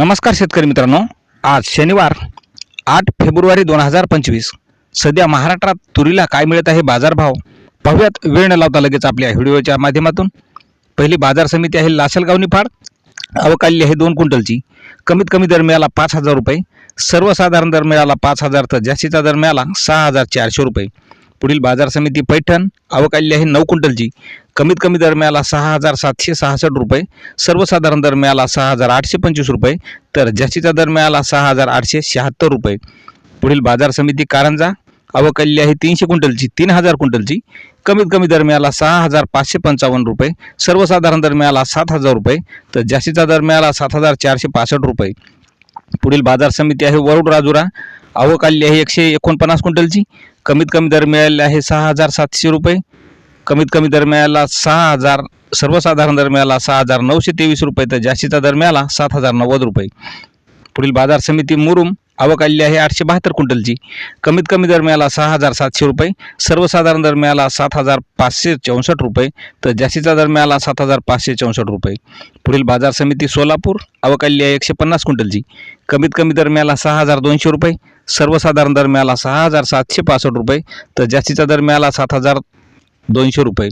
नमस्कार शेतकरी मित्रांनो. आज शनिवार आठ फेब्रुवारी दोन हजार पंचवीस. सध्या महाराष्ट्रात तुरीला काय मिळत आहे? बाजारभाव. पाहूयात वेळ न लावता लगेच आपल्या व्हिडिओच्या माध्यमातून. पहिली बाजार समिती आहे लासलगाव निफाड अवकाली आहे दोन क्विंटलची. कमीत कमी दर मिळाला पाच हजार रुपये. सर्वसाधारण दर मिळाला पाच हजार तर जास्तीचा दर मिळाला सहा हजार चारशे रुपये. पुढील बाजार समिती पैठण अवकाली आहे नऊ क्विंटलची. कमीत कमी दर मिळाला सहा हजार सातशे सहासष्ट रुपये. सर्वसाधारण दर मिळाला सहा हजार आठशे पंचवीस रुपये. तर जास्तीचा दर मिळाला सहा हजार आठशे शहात्तर रुपये. पुढील बाजार समिती कारंजा अवकाली आहे तीनशे क्विंटलची तीन हजार क्विंटलची. कमीत कमी दर मिळाला सहा हजार पाचशे पंचावन्न रुपये. सर्वसाधारण दर मिळाला सात हजार रुपये. तर जास्तीचा दर मिळाला सात हजार चारशे पासष्ट रुपये. पुढील बाजार समिती आहे वरुड राजुरा अवकाली आहे एकशे एकोणपन्नास क्विंटलची. कमीत कमी दर मिळाले आहे सहा हजार सातशे रुपये. कमीत कमी दर मिळाला सहा हजार सर्वसाधारण दर मिळाला सहा हजार नऊशे तेवीस रुपये तर जास्तीचा दर मिळाला सात हजार नव्वद रुपये. पुढील बाजार समिती मुरुम अवकाली आहे आठशे बहात्तर क्विंटलची. कमीत कमी दर मिळाला सहा हजार सातशे रुपये सर्वसाधारण दर मिळाला सात हजार पाचशे चौसष्ट रुपये तर जास्तीचा दर मिळाला सात हजार पाचशे चौसष्ट रुपये. पुढील बाजार समिती सोलापूर अवकाली आहे एकशे पन्नास क्विंटलची. कमीत कमी दर मिळाला सहा हजार दोनशे रुपये सर्वसाधारण दर मिळाला सहा हजार सातशे पासष्ट रुपये तर जास्तीचा दर मिळाला सात हजार दोनशे रुपये.